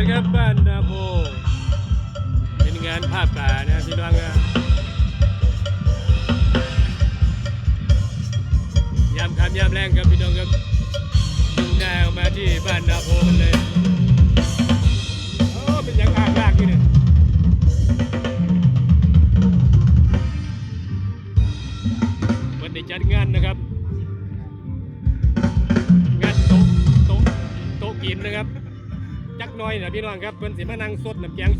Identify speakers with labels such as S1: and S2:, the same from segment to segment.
S1: านครับบ้านนาโพเป็นงานภาพป่านะพี่น้องนะยามคำยามแรงครับพี่น้องครับ จักน้อยนะพี่น้องครับเพิ่นสิมานั่งสดน้ำแกง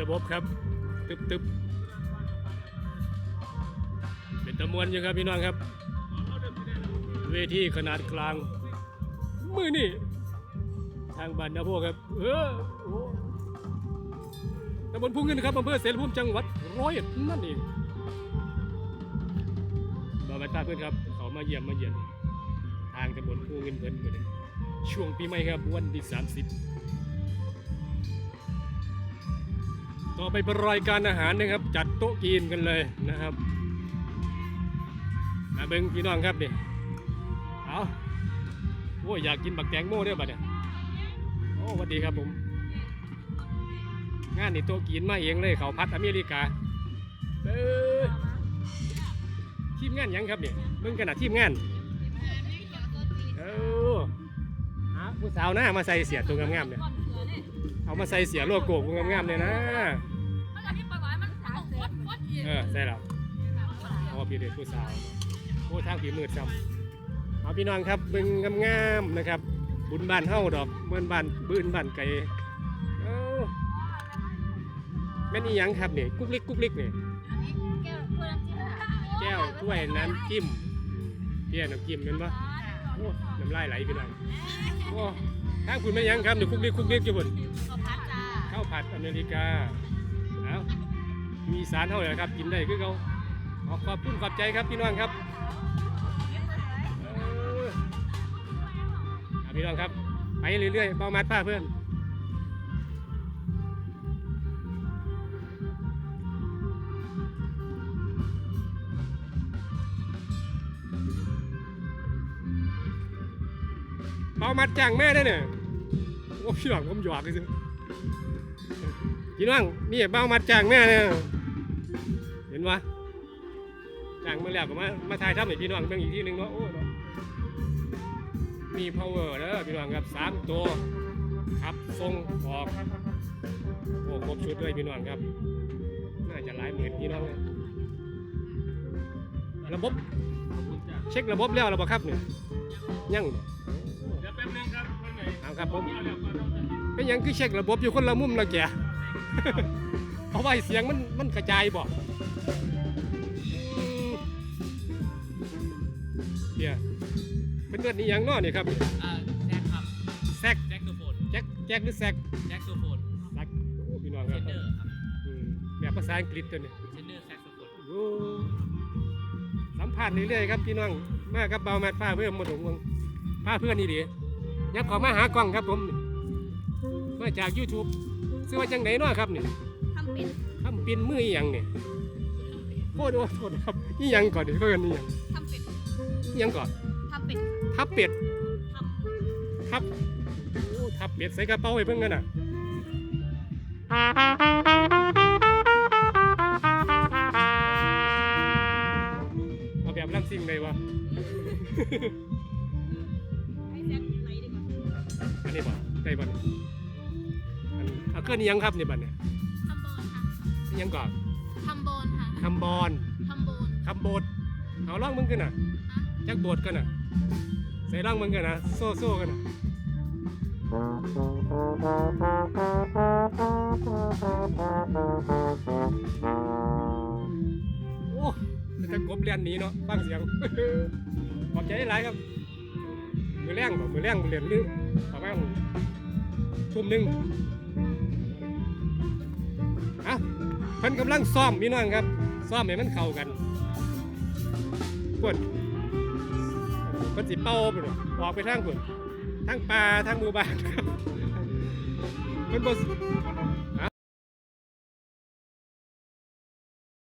S1: ระบบครับ ตึบตึบเป็นตะมวนอยู่ครับพี่น้องครับ เวทีขนาดกลาง มือนี่ทางบ้านนะพวกครับ เออโอ้ตำบลพุ่งเงินครับอำเภอเสรภูมิจังหวัดร้อยเอ็ดนั่นเองบาบาตาเพื่อนครับ เขามาเยี่ยมมาเยี่ยมทางตำบลพุ่งเงินเพิ่อนเมื่อนช่วงปีใหม่ครับวันที่30 ต่อไปเป็นรายการอาหารนะครับ จัดโต๊ะกินกันเลยนะครับ มาเบิ้งพี่น้องครับนี่เอาโอ้ยอยากกินบักแตงโมด้วยบัดเนี่ยโอ้สวัสดีครับผม งานนี่โต๊ะกินมาเองเลยเขาพัดอเมริกาเบ้อทีมงานยังครับเนี่ยเบิ้งขนาดทีมงานเออหาผู้สาวหน้ามาใส่เสียตัวงามๆเนี่ย เอามาใส่เสียโลโก้งามๆเลยนะเออใช่แล้วเพราะว่าพี่เด็กผู้สาวโอ้ทางผีมืดซ้ำเอาพี่น้องครับเบึงงามๆนะครับ บุญบ้านเฮาดอกเมือนบ้านบืนบ้านไก่เอ้าแม่นอีหยังครับเนี่ยกุ๊กลิกกุ๊กลิกเนี่ยแก้วถ้วยน้ำจิ้มเปี้ยน้ำจิ้มเป็นปะโอ้น้ำลายไหลพี่น้องโอ้ ทางคุณแม่นหยังครับเนี่ยกุ๊กลิกกุ๊กลิกอยู่บนข้าวผัดอเมริกาเอามีสารเท่าไหร่ครับกินได้คือเขาขอขอบคุณขอบใจครับพี่น้องครับเออเอาพี่น้องครับ ไปเรื่อยๆเบามัดป้าเพื่อน เบามัดจ้างแม่ได้เนี่ยโอ้พี่น้องผมหยอกเลยสิพี่น้องนี่เบามัดจ้างแม่เนี่ยเห็นวะจ้างมาแล้วก็มามาถ่ายทำให้พี่น้องเบิ่งอีกทีหนึ่งเนาะโอ้มี power เด้อพี่น้องครับสามตัวขับทรงออกโอ้ครบชุดเลยพี่น้องครับ น่าจะหลายหมื่นพี่น้องเลยระบบ เช็คระบบแล้วระบบครับเนี่ยยัง
S2: ครับ
S1: ผม
S2: เดี๋ยวก่อนเราจะ
S1: เป็นหยังคือเช็คระบบอยู่คนละมุมละแกเพราะว่าเสียงมันมันกระจายบ่อืมเนี่ยเป็นเลือดนี่ยังเนอนี่ครับ
S2: อ่าแจ็คครับ
S1: แซก
S2: แจ็คโซโฟน
S1: แจ็คแจ็คหรือแซก
S2: แจ็คโซโฟน
S1: แซกโอ้พี่น้อง
S2: เช
S1: ครับ
S2: นเนอร์ครับ
S1: อืมแบบภาษาอังกฤษตัวนี้
S2: เชนเนอร์แซกโซโฟน
S1: โอ้สัมผัสเรื่อยๆครับพี่น้องมากับเบาแมทผ้าเพื่อนมาถึงวงผ้าเพื่อนนี่ดี ยับเขอมาหากล้องครับผมมาจาก YouTube ซื้อว่าจังไหนเนาะครับนี่
S3: ทำเป็น
S1: ทำเป็นมืออีหยังเนี่ยโทษโทษครับอีหยังก่อนดิเพื่อนนี่หยัง
S3: ทำเป็น
S1: อีหยังก่อน
S3: ทำเป็น
S1: ทับเป็ด
S3: ทำ
S1: ทับโอ้ทับเป็ดใส่กระเป๋าให้เพิ่งกันน่ะเอาแบบล่ำซิ่งเลยวะ
S3: ใอั
S1: นนี้บ่ได้บ่เนี่ยอันเอาเครื่องนี้ยังครับนี่บัดเนี่ย
S3: ทำโบนค่ะ
S1: อิหยังก่อน
S3: ทำโบนค่ะ
S1: คำบอน
S3: ทำโบน
S1: คำโบดเอาล่องมึงกันน่ะจักโบดกันน่ะใส่ล่องมึงกันน่ะโซ่โซ่กันน่ะโอ้มันจะกบเรียนหนี้เนาะฟังเสียงขอบใจหลายครับ มือแรงบ่มือแรงเรียนลือประมาณทุ่มหนึ่งอะเพิ่นกำลังซ้อมพี่น้องครับซ้อมให้มันเข้ากันกดเพิ่นสิเป่าไปเลยออกไปทางพุ่นทางป่าทางหมู่บ้านครับเพิ่นบ่